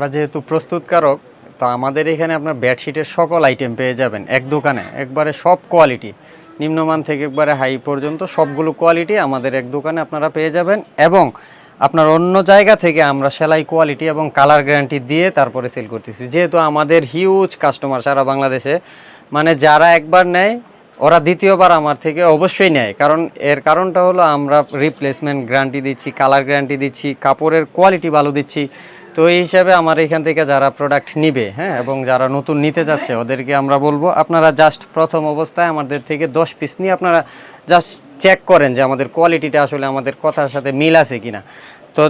আমরা যেহেতু প্রস্তুতকারক, তো আমাদের এখানে আপনার বেডশিটের সকল আইটেম পেয়ে যাবেন এক দোকানে। একবারে সব কোয়ালিটি নিম্নমান থেকে একবারে হাই পর্যন্ত সবগুলো কোয়ালিটি আমাদের এক দোকানে আপনারা পেয়ে যাবেন এবং আপনার অন্য জায়গা থেকে আমরা সেলাই কোয়ালিটি এবং কালার গ্যারান্টি দিয়ে তারপরে সেল করতেছি। যেহেতু আমাদের হিউজ কাস্টমার সারা বাংলাদেশে মানে যারা একবার নেয়, ওরা দ্বিতীয়বার আমার থেকে অবশ্যই নেয়। কারণ এর কারণটা হলো আমরা রিপ্লেসমেন্ট গ্যারান্টি দিচ্ছি কালার গ্যারান্টি দিচ্ছি, কাপড়ের কোয়ালিটি ভালো দিচ্ছি। তো এই হিসাবে আমার এখান থেকে যারা প্রোডাক্ট নিবে হ্যাঁ এবং যারা নতুন নিতে যাচ্ছে, ওদেরকে আমরা বলব আপনারা জাস্ট প্রথম অবস্থায় আমাদের থেকে দশ পিস নিয়ে আপনারা জাস্ট চেক করেন যে আমাদের কোয়ালিটিটা আসলে আমাদের কথার সাথে মিল আছে কিনা। তো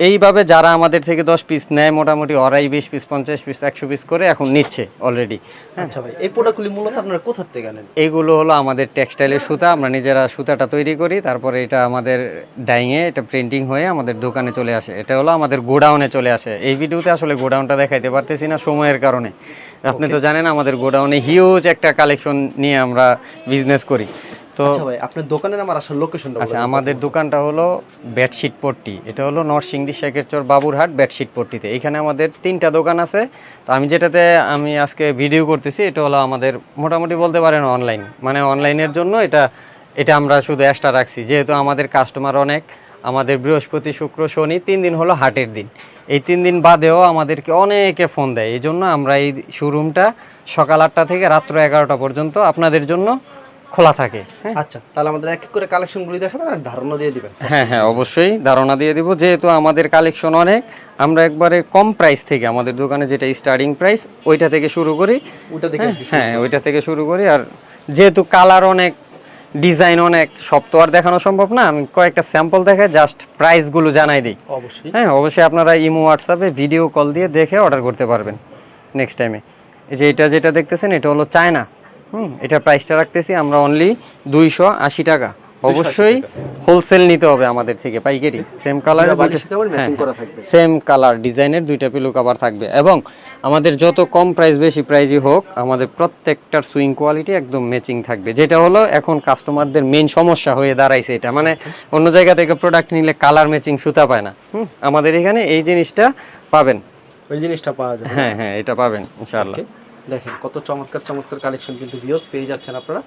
এইভাবে যারা আমাদের থেকে দশ পিস নেয় মোটামুটি অড়াই বিশ পিস পঞ্চাশ পিস একশো পিস করে এখন নিচ্ছে অলরেডি আচ্ছা ভাই এই প্রোডাক্টগুলি মূলত আপনারা কোথা থেকে আনেন? এইগুলো হলো আমাদের টেক্সটাইলের সুতা আমরা নিজেরা সুতাটা তৈরি করি তারপরে এটা আমাদের ডাইংয়ে এটা প্রিন্টিং হয়ে আমাদের দোকানে চলে আসে। এটা হলো আমাদের গোডাউনে চলে আসে। এই ভিডিওতে আসলে গোডাউনটা দেখাইতে পারতেছি না সময়ের কারণে। আপনি তো জানেন আমাদের গোডাউনে হিউজ একটা কালেকশন নিয়ে আমরা বিজনেস করি। তো আচ্ছা ভাই আপনার দোকানের আমার আসার লোকেশনটা আচ্ছা আমাদের দোকানটা হলো বেডশিট পট্টি। এটা হলো নরসিংদী শেখেরচর বাবুরহাট বেডশিট পট্টিতে। এখানে আমাদের তিনটা দোকান আছে। তো আমি যেটাতে আমি আজকে ভিডিও করতেছি এটা হলো আমাদের মোটামুটি বলতে পারেন অনলাইন মানে অনলাইনের জন্য এটা এটা আমরা শুধু এক্সট্রা রাখছি। যেহেতু আমাদের কাস্টমার অনেক আমাদের বৃহস্পতি শুক্র শনি তিন দিন হলো হাটের দিন। এই তিন দিন বাদেও আমাদেরকে অনেকে ফোন দেয়। এই জন্য আমরা এই শোরুমটা সকাল আটটা থেকে রাত্র এগারোটা পর্যন্ত আপনাদের জন্য খোলা থাকে হ্যাঁ। আচ্ছা তাহলে আমাদের এক করে কালেকশনগুলি দেখাবেন আর ধারণা দিয়ে দিবেন। হ্যাঁ হ্যাঁ অবশ্যই ধারণা দিয়ে দিব। যেহেতু আমাদের কালেকশন অনেক আমরা একবারে কম প্রাইস থেকে আমাদের দোকানে যেটা স্টার্টিং প্রাইস ওইটা থেকে শুরু করি। ওটা দেখে হ্যাঁ, হ্যাঁ ওইটা থেকে শুরু করি। আর যেহেতু কালার অনেক ডিজাইন অনেক সব তো আর দেখানো সম্ভব না। আমি কয়েকটা স্যাম্পল দেখে জাস্ট প্রাইসগুলো জানাই দিই। অবশ্যই। হ্যাঁ অবশ্যই আপনারা ইমো হোয়াটসঅ্যাপে ভিডিও কল দিয়ে দেখে অর্ডার করতে পারবেন নেক্সট টাইমে এই যে এটা যেটা দেখতেছেন এটা হলো চায়না হুম। এটা প্রাইসটা রাখতেছি আমরা অনলি দুইশো আশি টাকা। অবশ্যই হোলসেল নিতে হবে আমাদের থেকে পাইকারি। Same colour. সেম কালার ডিজাইনের দুইটা পিলো কভার থাকবে। এবং আমাদের যত কম প্রাইস বেশি প্রাইজই হোক আমাদের প্রত্যেকটার সুইং কোয়ালিটি একদম ম্যাচিং থাকবে। যেটা হলো এখন কাস্টমারদের মেন সমস্যা হয়ে দাঁড়াইছে এটা। মানে অন্য জায়গা থেকে প্রোডাক্ট নিলে কালার ম্যাচিং সুতা পায় না। হুম, আমাদের এখানে এই জিনিসটা পাবেন। ওই জিনিসটা পাওয়া যায় হ্যাঁ হ্যাঁ এটা পাবেন ইনশাআল্লাহ। Okay, দেখেন কত চমৎকার চমৎকার কালেকশন কিন্তু ভিউস পেয়ে যাচ্ছেন আপনারা।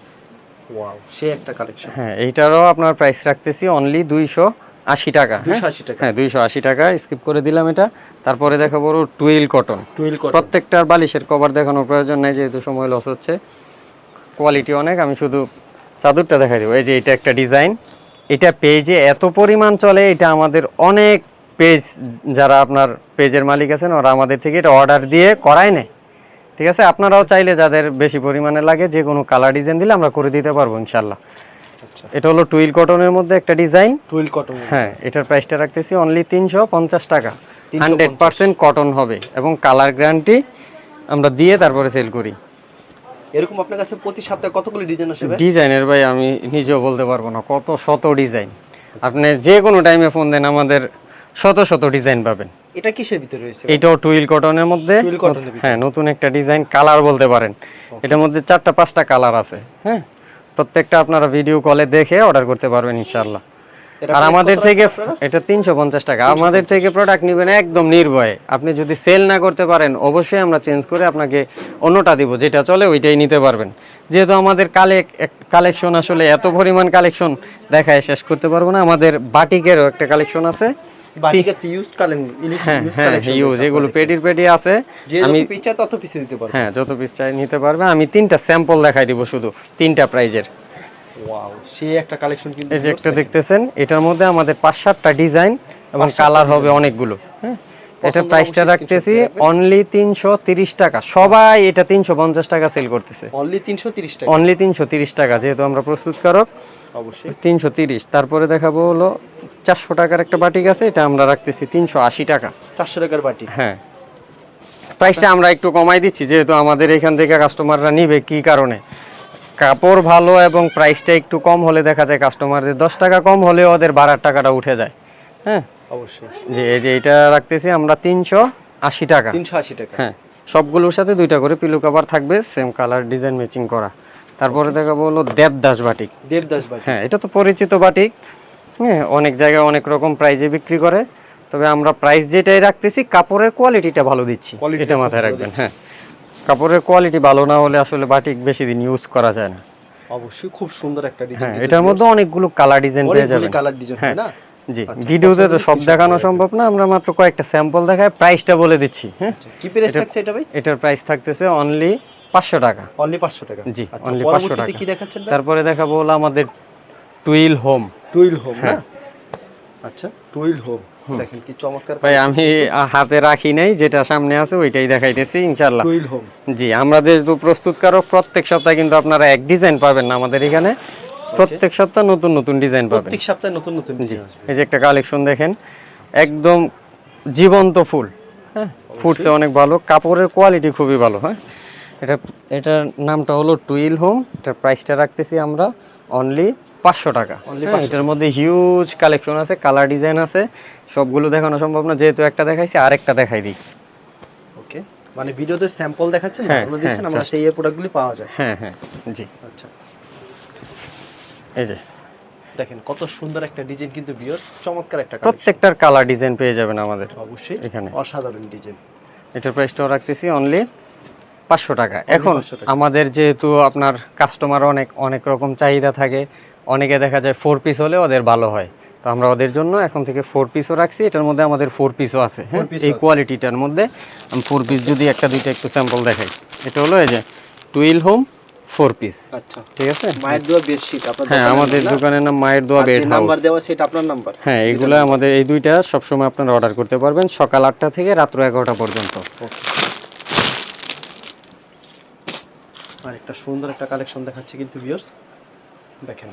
ওয়াও সে একটা কালেকশন হ্যাঁ এইটারও আপনার প্রাইস রাখতেছি অনলি দুইশো আশি টাকা হ্যাঁ? টাকা। হ্যাঁ দুইশো আশি টাকা স্কিপ করে দিলাম এটা। তারপরে দেখা বড় টুয়েল কটন টুয়েল কটন প্রত্যেকটার বালিশের কভার দেখানোর প্রয়োজন নেই যেহেতু সময় লস হচ্ছে। কোয়ালিটি অনেক আমি শুধু চাদরটা দেখাই দেবো। এই যে এটা একটা ডিজাইন এটা পেজে এত পরিমাণ চলে এটা আমাদের অনেক পেজ যারা আপনার পেজের মালিক আছেন ওরা আমাদের থেকে এটা অর্ডার দিয়ে করায় নেয়। ঠিক আছে? আপনারাও চাইলে যাদের বেশি পরিমাণে লাগে যে কোনো কালার ডিজাইন দিলে আমরা করে দিতে পারব ইনশাল্লাহ আচ্ছা। এটা হলো টুইল কটনের মধ্যে একটা ডিজাইন টুইল কটন হ্যাঁ এটার প্রাইসটা রাখতেছি অনলি তিনশো পঞ্চাশ টাকা। হান্ড্রেড পার্সেন্ট কটন হবে এবং কালার গ্যারান্টি আমরা দিয়ে তারপরে সেল করি। এরকম আপনার কাছে প্রতি সপ্তাহে কতগুলি ডিজাইন আসবে? ডিজাইনের ভাই আমি নিজেও বলতে পারব না কত শত ডিজাইন আপনি যে কোনো টাইমে ফোন দেন আমাদের শত শত ডিজাইন পাবেন। এটা কিসের ভিতরে রয়েছে? এটাও টুইল কটনের মধ্যে। হ্যাঁ নতুন একটা ডিজাইন কালার বলতে পারেন। এটার মধ্যে চারটা পাঁচটা কালার আছে হ্যাঁ? প্রত্যেকটা আপনারা ভিডিও কলে দেখে অর্ডার করতে পারবেন ইনশাল্লাহ আর আমাদের থেকে এটা তিনশো পঞ্চাশ টাকা। আমাদের থেকে প্রোডাক্ট নেবেন একদম নির্ভয়ে। আপনি যদি সেল না করতে পারেন অবশ্যই আমরা চেঞ্জ করে আপনাকে অন্যটা দিব যেটা চলে ওইটাই নিতে পারবেন। যেহেতু আমাদের কালেক কালেকশন আসলে এত পরিমাণ কালেকশন দেখায় শেষ করতে পারব না। আমাদের বাটিকেরও একটা কালেকশন আছে। ইউজড কালেন হ্যাঁ হ্যাঁ ইউজ এগুলো পেটির পেটি আছে। আমি যত পিস চায় তত পিস দিতে পারব। হ্যাঁ যত পিস চাই নিতে পারবে। আমি তিনটা স্যাম্পল দেখাই দিব শুধু তিনটা প্রাইজের ওয়াও সে একটা কালেকশন কিন্তু এই যে একটা দেখতেছেন এটার মধ্যে আমাদের পাঁচ সাতটা ডিজাইন এবং কালার হবে অনেকগুলো হ্যাঁ? এটা প্রাইসটা রাখতেছি অনলি তিনশো তিরিশ টাকা। সবাই এটা তিনশো পঞ্চাশ টাকা সেল করতেছে। অনলি 330 টাকা। অনলি তিনশো তিরিশ টাকা যেহেতু আমরা প্রস্তুতকারক। অবশ্যই। তিনশো তিরিশ তারপরে দেখাবো হলো চারশো টাকার একটা বাটিক আছে এটা আমরা রাখতেছি তিনশো আশি টাকা। 400 টাকার বাটি হ্যাঁ। প্রাইসটা আমরা একটু কমাই দিচ্ছি যেহেতু আমাদের এখান থেকে কাস্টমাররা নিবে কি কারণে? কাপড় ভালো এবং প্রাইসটা একটু কম হলে দেখা যায় কাস্টমারদের দশ টাকা কম হলে ওদের বারার টাকাটা উঠে যায়। হ্যাঁ? অবশ্যই। যে এই যে এটা রাখতেছি আমরা তিনশো আশি টাকা। 380 টাকা। হ্যাঁ। সবগুলোর সাথে দুইটা করে পিলো কাভার থাকবে সেম কালার ডিজাইন ম্যাচিং করা। তারপরে দেখাবো হলো দেবদাস বাটিক দেবদাস বাটি হ্যাঁ এটা তো পরিচিত বাটিক হ্যাঁ অনেক জায়গায় অনেক রকম প্রাইজে বিক্রি করে। তবে আমরা প্রাইস যেটাই রাখতেছি কাপড়ের কোয়ালিটিটা ভালো দিচ্ছি। এটা মাথায় রাখবেন হ্যাঁ। কাপড়ের কোয়ালিটি ভালো না হলে আসলে বাটিক বেশি দিন ইউজ করা যায় না। অবশ্যই খুব সুন্দর একটা ডিজাইন হ্যাঁ এটার মধ্যে অনেকগুলো কালার ডিজাইন পেয়ে যাবেন। কালার ডিজাইন হ্যাঁ। জি আচ্ছা, ভিডিওতে তো সব দেখানো সম্ভব না আমরা মাত্র কয়েকটা স্যাম্পল প্রাইসটা বলে দিচ্ছি হ্যাঁ? আচ্ছা, কি প্রাইস থাকছে এটা ভাই? এটার প্রাইস থাকতেছে অনলি পাঁচশো টাকা। অনলি 500 টাকা। জি, আচ্ছা only 500 টাকা। কি দেখাচ্ছেন তারপরে দেখাবো হলো আমাদের টুইল হোম টুইল হোম না? হ্যাঁ। আচ্ছা টুইল হোম। দেখেন কি চমৎকার ভাই আমি হাতে রাখি নাই যেটা সামনে আছে ওইটাই দেখাইতেছি ইনশাল্লাহ টুইল হোম জি আমাদের যেহেতু প্রস্তুতকারক প্রত্যেক সপ্তাহে কিন্তু আপনারা এক ডিজাইন পাবেন না আমাদের এখানে। প্রত্যেক সপ্তাহ নতুন নতুন ডিজাইন পাবেন। প্রত্যেক সপ্তাহে নতুন নতুন জি। এই যে একটা কালেকশন দেখেন একদম জীবন্ত ফুল। হ্যাঁ ফুটছে অনেক ভালো কাপড়ের কোয়ালিটি খুবই ভালো হ্যাঁ? এটা এটার নামটা হলো টুইল হোম এটার প্রাইসটা রাখতেছি আমরা অনলি পাঁচশো টাকা। হ্যাঁ, 500 এটার মধ্যে হিউজ কালেকশন আছে কালার ডিজাইন আছে সবগুলো দেখানো সম্ভব না যেহেতু একটা দেখাইছি আরেকটা দেখাই দিই। ওকে মানে ভিডিওতে স্যাম্পল দেখাচ্ছেন হ্যাঁ, আমরা দিচ্ছেন হ্যাঁ, আমরা সেই প্রোডাক্টগুলি পাওয়া যায়। হ্যাঁ হ্যাঁ জি। আচ্ছা। এই যে। দেখেন কত সুন্দর একটা ডিজাইন কিন্তু ভিউয়ার্স চমৎকার একটা প্রত্যেকটার কালার ডিজাইন পেয়ে যাবেন আমাদের অবশ্যই এখানে। অসাধারণ ডিজাইন এটার প্রাইসটাও রাখতেছি অনলি পাঁচশো টাকা। এখন আমাদের যেহেতু আপনার কাস্টমার অনেক অনেক রকম চাহিদা থাকে অনেকে দেখা যায় ফোর পিস হলে ওদের ভালো হয়। তো আমরা ওদের জন্য এখন থেকে ফোর পিসও রাখছি এটার মধ্যে আমাদের ফোর পিসও আছে হ্যাঁ? এই কোয়ালিটিটার মধ্যে আমি ফোর পিস যদি একটা দুইটা একটু স্যাম্পল দেখাই। এটা হলো এই যে টুইল হোম ফোর পিস আচ্ছা। ঠিক আছে? মায়ের দেওয়া বেডশিট আপনার হ্যাঁ আমাদের দোকানের নাম মায়ের দোয়া বেড যে নাম্বার দেওয়া সেটা আপনার নাম্বার হ্যাঁ এগুলো আমাদের এই দুইটা সবসময় আপনারা অর্ডার করতে পারবেন সকাল আটটা থেকে রাত্র এগারোটা পর্যন্ত। আর একটা সুন্দর একটা কালেকশন দেখাচ্ছে কিন্তু ভিউয়ার্স দেখেন।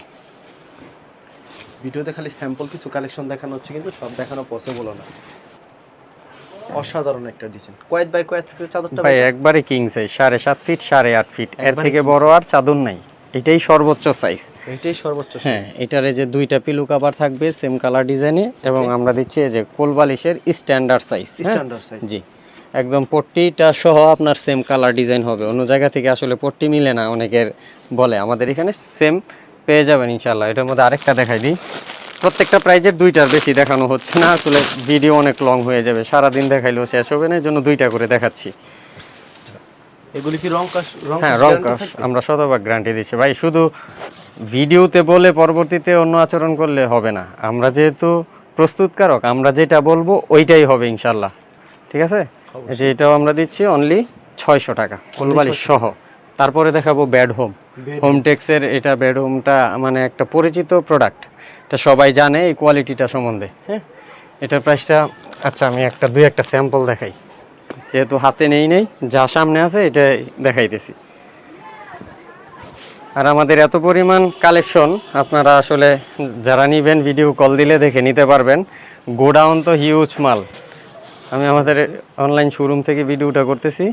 ভিডিওতে খালি স্যাম্পল কিছু কালেকশন দেখানো হচ্ছে কিন্তু সব দেখানো পসিবল না। অসাধারণ একটা ডিজাইন কয়েক বাই কয়েক থাকছে চাদরটা ভাই একবারে কিং সাইজ সাড়ে সাত ফিট সাড়ে আট ফিট এর থেকে বড় আর চাদর নাই। এটাই সর্বোচ্চ সাইজ এটাই সর্বোচ্চ হ্যাঁ এটারে যে দুইটা পিলু কাভার থাকবে সেম কালার ডিজাইনে এবং আমরা দিচ্ছি এই যে কোলবালিশের স্ট্যান্ডার্ড সাইজ স্ট্যান্ডার্ড সাইজ জি। একদম পট্টিটা সহ আপনার সেম কালার ডিজাইন হবে। অন্য জায়গা থেকে আসলে পট্টি মিলে না অনেকের বলে। আমাদের এখানে সেম পেয়ে যাবেন ইনশাল্লাহ এটার মধ্যে আরেকটা দেখাই দিই। প্রত্যেকটা প্রাইজের দুইটার বেশি দেখানো হচ্ছে না আসলে ভিডিও অনেক লং হয়ে যাবে সারাদিন দেখাইলেও শেষ হবে না এই জন্য দুইটা করে দেখাচ্ছি। এগুলি কি রং কাশ রং হ্যাঁ রং কাশ আমরা শতভাগ গ্যারান্টি দিচ্ছি। ভাই শুধু ভিডিওতে বলে পরবর্তীতে অন্য আচরণ করলে হবে না। আমরা যেহেতু প্রস্তুতকারক আমরা যেটা বলব ওইটাই হবে ইনশাল্লাহ। ঠিক আছে? যে এটাও আমরা দিচ্ছি অনলি ছয়শো টাকা ফুলবালিশ সহ। তারপরে দেখাবো ব্যাড হোম Bed হোম টেক্সের এটা বেড হোমটা মানে একটা পরিচিত প্রোডাক্ট এটা সবাই জানে এই কোয়ালিটিটা সম্বন্ধে হ্যাঁ? এটার প্রাইসটা আচ্ছা আমি একটা দুই একটা স্যাম্পল দেখাই। যেহেতু হাতে নেই নেই যা সামনে আছে এটা দেখাইতেছি। আর আমাদের এত পরিমাণ কালেকশন আপনারা আসলে যারা নিবেন ভিডিও কল দিলে দেখে নিতে পারবেন। গোডাউন তো হিউজ মাল। আমি আমাদের অনলাইন শোরুম থেকে ভিডিওটা করতেছি।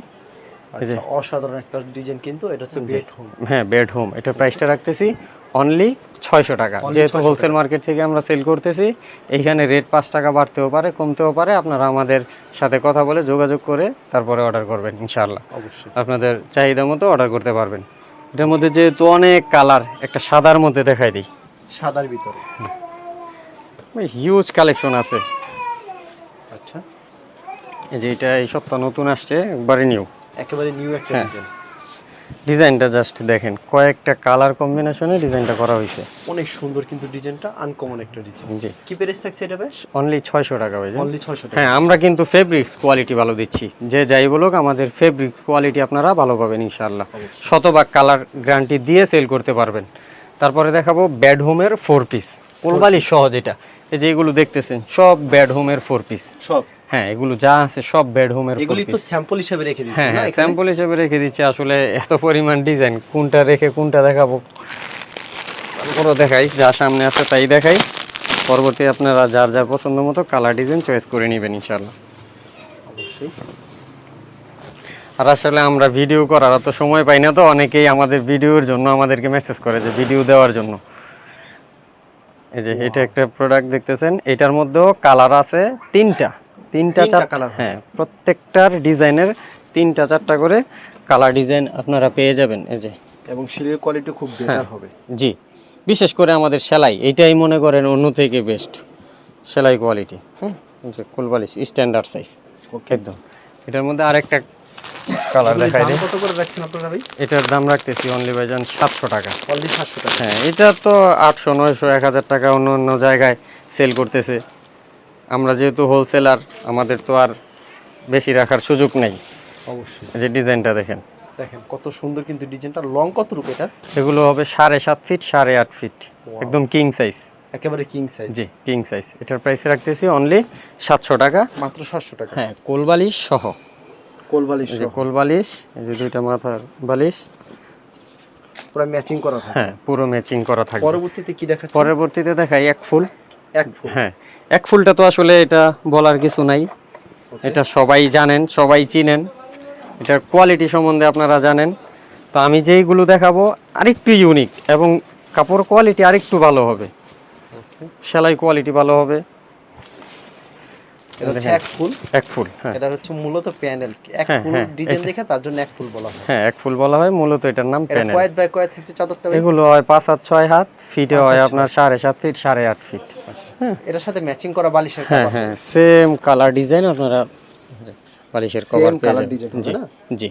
আচ্ছা অসাধারণ একটা ডিজাইন কিন্তু এটা হচ্ছে বেড হোম হ্যাঁ বেড হোম এটা প্রাইসটা রাখতেছি। অনলি ছয়শো টাকা। যেহেতু হোলসেল মার্কেট থেকে আমরা সেল করতেছি এইখানে রেট পাঁচ টাকা বাড়তেও পারে কমতেও পারে। আপনারা আমাদের সাথে কথা বলে যোগাযোগ করে তারপরে অর্ডার করবেন ইনশাআল্লাহ। অবশ্যই। আপনাদের চাহিদা মতো অর্ডার করতে পারবেন। এটার মধ্যে যেহেতু অনেক কালার একটা সাদার মধ্যে দেখাই দিই। সাদার ভিতরে। হিউজ কালেকশন আছে। আচ্ছা। এই যে এটা এই সপ্তাহ নতুন আসছে একবারে নিউ একেবারে নিউ একটা হ্যাঁ। ডিজাইন ডিজাইনটা জাস্ট দেখেন কয়েকটা কালার কম্বিনেশনে ডিজাইনটা করা হয়েছে। অনেক সুন্দর কিন্তু ডিজাইনটা আনকমন একটা ডিজাইন। জি। কি প্রাইস থাকছে এটা বেশ? অনলি ছয়শো টাকা হয়ে অনলি 600 টাকা। হ্যাঁ আমরা কিন্তু ফেব্রিক্স কোয়ালিটি ভালো দিচ্ছি। যে যাই বলুক আমাদের ফেব্রিক্স কোয়ালিটি আপনারা ভালো পাবেন ইনশাআল্লাহ। শতভাগ কালার গ্যারান্টি দিয়ে সেল করতে পারবেন। তারপরে দেখাবো ব্যাড হোমের ফোর পিস কোলবালি সহজ এটা। এই যে এগুলো দেখতেছেন সব ব্যাড হোমের ফোর পিস সব। হ্যাঁ এগুলো যা আছে সব ব্যাড হোমের এগুলি তো স্যাম্পল হিসেবে রেখে দিচ্ছেন হ্যাঁ হ্যাঁ স্যাম্পল হিসেবে রেখে দিচ্ছি আসলে এত পরিমাণ ডিজাইন কোনটা রেখে কোনটা দেখাবো? তারপরও দেখাই যা সামনে আছে তাই দেখাই। পরবর্তী আপনারা যার যার পছন্দ মতো কালার ডিজাইন চয়েস করে নেবেন ইনশাল্লাহ অবশ্যই। আর আসলে আমরা ভিডিও করার তো সময় পাই না তো অনেকেই আমাদের ভিডিওর জন্য আমাদেরকে মেসেজ করে যে ভিডিও দেওয়ার জন্য। এই যে এটা একটা প্রোডাক্ট দেখতেছেন এটার মধ্যেও কালার আছে তিনটা। তিনটা চার colour। হ্যাঁ প্রত্যেকটার ডিজাইনের তিনটা চারটা করে কালার ডিজাইন আপনারা পেয়ে যাবেন এই যে। এবং শিলের কোয়ালিটি খুব হ্যাঁ। বেটার হবে। জি। বিশেষ করে আমাদের সেলাই এটাই মনে করেন অন্য থেকে বেস্ট সেলাই কোয়ালিটি হুম যে কোলবালিশ স্ট্যান্ডার্ড সাইজ একদম। এটার মধ্যে আরেকটা কালার দেখাই দিই। কত করে রাখছেন আপনারা ভাই? এটার দাম রাখতেছি অনলি ভাইজান সাতশো টাকা। অনলি সাতশো টাকা। হ্যাঁ এটা তো আটশো নয়শো এক হাজার টাকা অন্য অন্য জায়গায় সেল করতেছে। আমরা যেহেতু হোলসেলার আমাদের তো আর বেশি রাখার সুযোগ নেই। অবশ্যই। যে ডিজাইনটা দেখেন। দেখেন কত সুন্দর কিন্তু ডিজাইনটা লং কত রূপ এটা? এগুলো হবে সাড়ে সাত ফিট সাড়ে আট ফিট একদম কিং সাইজ একেবারে কিং সাইজ জি কিং সাইজ এটার প্রাইস রাখতেছি অনলি সাতশো টাকা। মাত্র সাতশো টাকা। হ্যাঁ কোলবালিশ সহ। কোলবালিশ কোলবালিশ এই যে দুইটা মাথার বালিশ। পুরো ম্যাচিং করা থাকে হ্যাঁ পুরো ম্যাচিং করা থাকবে। পরবর্তীতে কি দেখাচ্ছে পরবর্তীতে দেখাই এক ফুল। হ্যাঁ। এক ফুলটা তো আসলে এটা বলার কিছু নাই। এটা সবাই জানেন সবাই চিনেন। এটার কোয়ালিটি সম্বন্ধে আপনারা জানেন। তো আমি যেইগুলো দেখাবো আরেকটু ইউনিক এবং কাপড় কোয়ালিটি আরেকটু ভালো হবে। সেলাই কোয়ালিটি ভালো হবে। এটা হচ্ছে এক ফুল। এক ফুল হ্যাঁ। এটা হচ্ছে মূলত প্যানেল। এক হ্যাঁ, ফুল হ্যাঁ, ডিজাইন দেখে তার জন্য এক ফুল বলা হয়। হ্যাঁ এক ফুল বলা হয় মূলত এটার নাম প্যানেল। কয়েক বাই কয়েক থাকছে চাদরটা এগুলো হয় পাঁচ ছয় হাত ফিটে হয় আপনার সাড়ে সাত ফিট সাড়ে আট ফিট। হ্যাঁ। এটার সাথে ম্যাচিং করা বালিশের হ্যাঁ হ্যাঁ সেম কালার ডিজাইন আপনারা বালিশের কভার জি জি।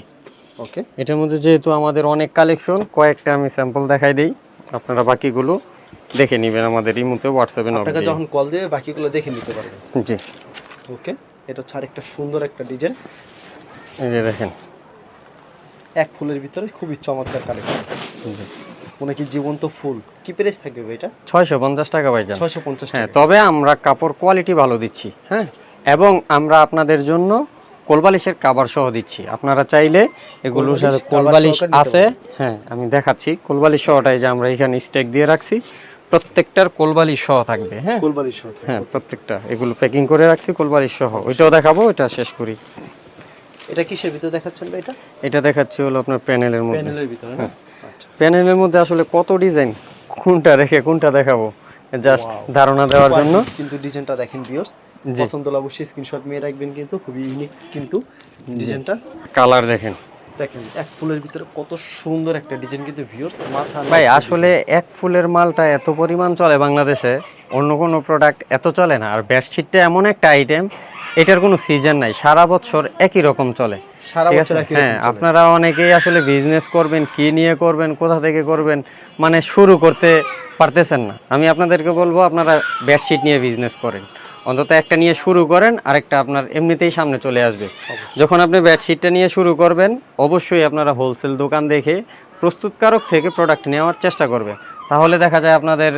ওকে এটার মধ্যে যেহেতু আমাদের অনেক কালেকশন কয়েকটা আমি স্যাম্পল দেখাই দিই। আপনারা বাকিগুলো দেখে নেবেন আমাদের ইমুতে হোয়াটসঅ্যাপে নক আপনাকে যখন কল দেবে বাকিগুলো দেখে নিতে পারবেন। জি। ওকে এটা হচ্ছে আরেকটা সুন্দর একটা ডিজাইন। এই যে দেখেন। এক ফুলের ভিতরে খুবই চমৎকার কালেকশন। মনে কি জীবন্ত ফুল। কি প্রাইস থাকবে ভাই এটা? ছয়শো পঞ্চাশ টাকা ভাইজান ছয়শো পঞ্চাশ হ্যাঁ তবে আমরা কাপড় কোয়ালিটি ভালো দিচ্ছি হ্যাঁ? এবং আমরা আপনাদের জন্য কোলবালিশের কাবার সহ দিচ্ছি। আপনারা চাইলে এগুলোর সাথে কোলবালিশ আছে। হ্যাঁ আমি দেখাচ্ছি। কোলবালিশ সহটাই যে আমরা এখানে স্টেক দিয়ে রাখছি। প্রত্যেকটার কোলবালিশ সহ থাকবে হ্যাঁ? কোলবালি সাথে হ্যাঁ প্রত্যেকটা। এগুলো প্যাকিং করে রাখছি কোলবালিশ সহ। ওইটাও দেখাবো এটা শেষ করি। এটা কিসের ভিতরে দেখাচ্ছেন ভাই এটা? এটা দেখাচ্ছি হলো আপনার প্যানেলের মধ্যে। প্যানেলের ভিতরে না? আচ্ছা। প্যানেলের মধ্যে আসলে কত ডিজাইন? কোনটা রেখে কোনটা দেখাবো? জাস্ট ধারণা দেওয়ার জন্য। কিন্তু ডিজাইনটা দেখেন ভিউয়ার্স পছন্দ হলে অবশ্যই স্ক্রিনশট নিয়ে রাখবেন কিন্তু খুবই ইউনিক কিন্তু ডিজাইনটা। কালার দেখেন। দেখেন এক ফুলের ভিতরে কত সুন্দর একটা ডিজাইন কিন্তু ভিউয়ার্স মাথা ভাই আসলে এক ফুলের মালটা এত পরিমাণ চলে বাংলাদেশে অন্য কোনো প্রোডাক্ট এত চলে না। আর বেডশিটটা এমন একটা আইটেম এটার কোনো সিজন নাই সারা বছর একই রকম চলে। হ্যাঁ আপনারা অনেকেই আসলে বিজনেস করবেন কি নিয়ে করবেন কোথা থেকে করবেন মানে শুরু করতে পারতেছেন না। আমি আপনাদেরকে বলব আপনারা বেডশিট নিয়ে বিজনেস করেন। অন্তত একটা নিয়ে শুরু করেন আরেকটা আপনার এমনিতেই সামনে চলে আসবে। যখন আপনি বেডশিটটা নিয়ে শুরু করবেন অবশ্যই আপনারা হোলসেল দোকান দেখে প্রস্তুতকারক থেকে প্রোডাক্ট নেওয়ার চেষ্টা করবেন। তাহলে দেখা যায় আপনাদের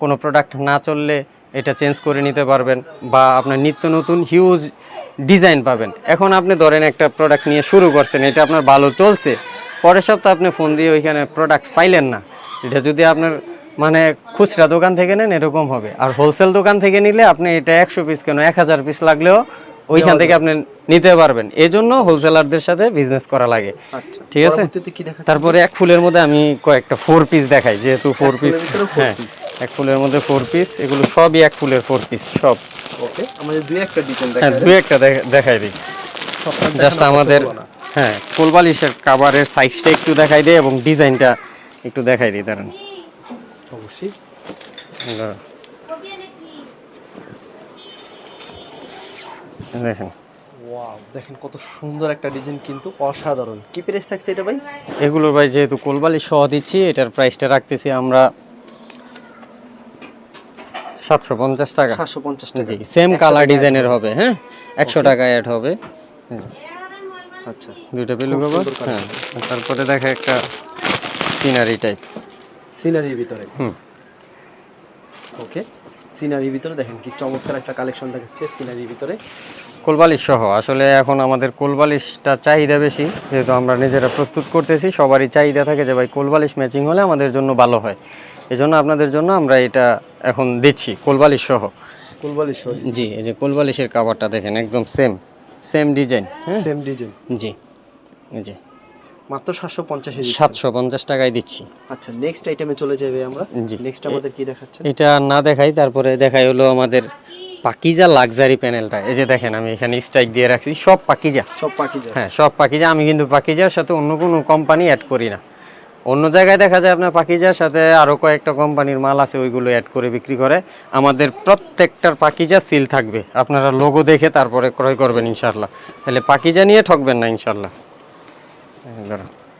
কোনো প্রোডাক্ট না চললে এটা চেঞ্জ করে নিতে পারবেন বা আপনার নিত্য নতুন হিউজ ডিজাইন পাবেন। এখন আপনি ধরেন একটা প্রোডাক্ট নিয়ে শুরু করছেন এটা আপনার ভালো চলছে পরের সপ্তাহে আপনি ফোন দিয়ে ওইখানে প্রোডাক্ট পাইলেন না। এটা যদি আপনার মানে খুচরা দোকান থেকে নেন এরকম হবে। আর হোলসেল দোকান থেকে নিলে আপনি এটা একশো পিস কেন এক হাজার পিস লাগলেও ওইখান থেকে আপনি নিতে পারবেন। এই জন্য হোলসেলারদের সাথে বিজনেস করা লাগে। আচ্ছা ঠিক আছে? তারপরে এক ফুলের মধ্যে আমি কয়েকটা ফোর পিস দেখাই যেহেতু ফোর পিস হ্যাঁ এক ফুলের মধ্যে ফোর পিস এগুলো সবই এক ফুলের ফোর পিস সব। দুই একটা হ্যাঁ দু একটা দেখাই দিই। জাস্ট আমাদের হ্যাঁ কোলবালিশের কাভারের সাইজটা একটু দেখাই দিই এবং ডিজাইনটা একটু দেখাই দিই দাঁড়ান। অবশ্যই। দেখেন। ওয়াও দেখেন কত সুন্দর একটা ডিজাইন কিন্তু অসাধারণ। কি প্রাইস থাকছে এটা ভাই? এগুলোর ভাই যেহেতু কোলবালিশ সহ দিচ্ছি এটার প্রাইসটা রাখতেছি আমরা সাতশো পঞ্চাশ টাকা। সাতশো পঞ্চাশ টাকা। জি সেম কালার ডিজাইনের হবে হ্যাঁ? একশো টাকা অ্যাড হবে। আচ্ছা। দুইটা পেলু হ্যাঁ। তারপরে দেখা একটা সিনারি টাইপ সিনারির ভিতরে। ওকে সিনারির ভিতরে দেখেন কি চমৎকার একটা কালেকশন দেখাচ্ছে সিনারির ভিতরে। কোলবালিশ সহ। আসলে এখন আমাদের কোলবালিশটা চাহিদা বেশি যেহেতু আমরা নিজেরা প্রস্তুত করতেছি সবারই চাহিদা থাকে যে ভাই কোলবালিশ ম্যাচিং হলে আমাদের জন্য ভালো হয়। এই জন্য আপনাদের জন্য আমরা এটা এখন দিচ্ছি কোলবালিশ সহ। কুলবালি শো জি এই যে কোলবালিশের কাভারটা দেখেন একদম same same design same design জি যে। মাত্র সাতশো পঞ্চাশে সাতশো পঞ্চাশ টাকায় দিচ্ছি। আচ্ছা নেক্সট আইটেমে চলে যাবে আমরা। নেক্সট আমাদের কি দেখাচ্ছেন? এটা না দেখাই তারপরে দেখাই হলো আমাদের পাকিজা লাক্সারি প্যানেলটা এই যে দেখেন আমি এখানে স্ট্রাইক দিয়ে রাখছি সব পাকিজা। সব যায় হ্যাঁ সব পাকিজা। আমি কিন্তু পাকিজার সাথে অন্য কোনো কোম্পানি অ্যাড করি না। অন্য জায়গায় দেখা যায় আপনার পাকিজার সাথে আরও কয়েকটা কোম্পানির মাল আছে ওইগুলো অ্যাড করে বিক্রি করে। আমাদের প্রত্যেকটার পাকিজা সিল থাকবে। আপনারা লোগো দেখে তারপরে ক্রয় করবেন ইনশাল্লাহ তাহলে পাকিজা নিয়ে ঠকবেন না ইনশাল্লাহ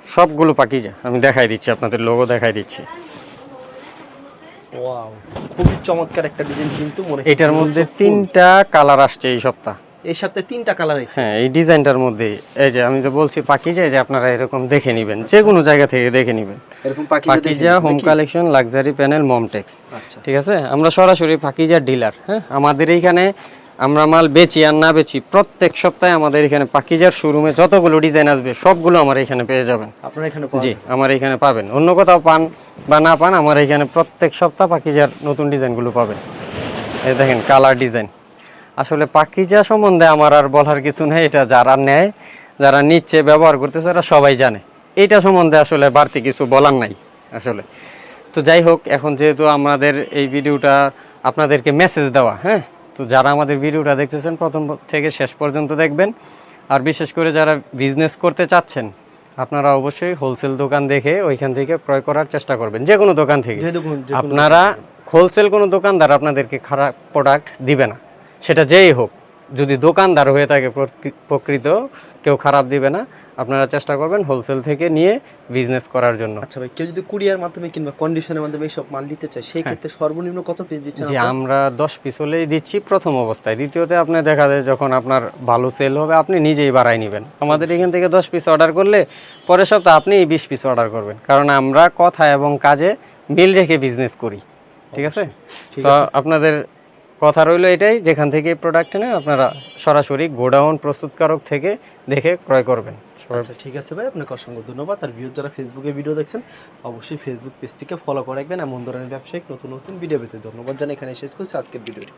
সবগুলো পাকিজা আমি দেখাই দিচ্ছি আপনাদের লোগো দেখাই দিচ্ছি। ওয়াও খুবই চমৎকার একটা ডিজাইন কিন্তু মনে এটার মধ্যে তিনটা কালার আসছে এই সপ্তাহ। এই সপ্তাহে তিনটা কালার আছে হ্যাঁ এই ডিজাইনটার মধ্যে এই যে আমি যে বলছি পাকিজা যে আপনারা এরকম দেখে নেবেন যে কোনো জায়গা থেকে দেখে নেবেন। এরকম Pakiza home collection luxury panel Momtex আচ্ছা। ঠিক আছে? আমরা সরাসরি পাকিজার ডিলার হ্যাঁ? আমাদের এইখানে আমরা মাল বেচি আর না বেচি প্রত্যেক সপ্তাহে আমাদের এখানে পাকিজার শোরুমে যতগুলো ডিজাইন আসবে সবগুলো আমার এখানে পেয়ে যাবেন। আপনারা এখানে জি আমার এখানে পাবেন। অন্য কোথাও পান বা না পান আমার এখানে প্রত্যেক সপ্তাহ পাকিজার নতুন ডিজাইনগুলো পাবেন। এই দেখেন কালার ডিজাইন আসলে পাকিজা সম্বন্ধে আমার আর বলার কিছু নেই এটা যারা নেয় যারা নিচ্ছে ব্যবহার করতেছে তারা সবাই জানে। এইটা সম্বন্ধে আসলে বাড়তি কিছু বলার নাই আসলে। তো যাই হোক এখন যেহেতু আমাদের এই ভিডিওটা আপনাদেরকে মেসেজ দেওয়া হ্যাঁ? তো যারা আমাদের ভিডিওটা দেখতেছেন প্রথম থেকে শেষ পর্যন্ত দেখবেন। আর বিশেষ করে যারা বিজনেস করতে চাচ্ছেন আপনারা অবশ্যই হোলসেল দোকান দেখে ওইখান থেকে ক্রয় করার চেষ্টা করবেন। যে কোনো দোকান থেকে। আপনারা হোলসেল কোনো দোকানদার আপনাদেরকে খারাপ প্রোডাক্ট দিবে না। সেটা যেই হোক যদি দোকানদার হয়ে থাকে প্রকৃ- প্রকৃত কেউ খারাপ দিবে না। আপনারা চেষ্টা করবেন হোলসেল থেকে নিয়ে বিজনেস করার জন্য। আচ্ছা ভাই কেউ যদি কুরিয়ার মাধ্যমে কিংবা কন্ডিশনের মাধ্যমে এইসব মাল নিতে চায় সেই ক্ষেত্রে সর্বনিম্ন কত পিস দিচ্ছেন যে আমরা দশ পিস হলেই দিচ্ছি প্রথম অবস্থায়। দ্বিতীয়তে আপনি দেখা যায় যখন আপনার ভালো সেল হবে আপনি নিজেই বাড়াই নেবেন। আমাদের এখান থেকে দশ পিস অর্ডার করলে পরের সপ্তাহে আপনি বিশ পিস অর্ডার করবেন। কারণ আমরা কথা এবং কাজে মিল রেখে বিজনেস করি। ঠিক আছে? তো আপনাদের কথা রইল এটাই, যেখান থেকে প্রোডাক্ট এনে আপনারা সরাসরি গোডাউন প্রস্তুতকারক থেকে দেখে ক্রয় করবেন। আচ্ছা ঠিক আছে ভাই, আপনাকে অসংখ্য ধন্যবাদ। আর ভিউ যারা ফেসবুকে ভিডিও দেখছেন, অবশ্যই ফেসবুক পেজটিকে ফলো করে রাখবেন। এমন ধরনের ব্যবসায়িক নতুন নতুন ভিডিও পেতে ধন্যবাদ জানাই। এখানে শেষ করছি আজকের ভিডিওটি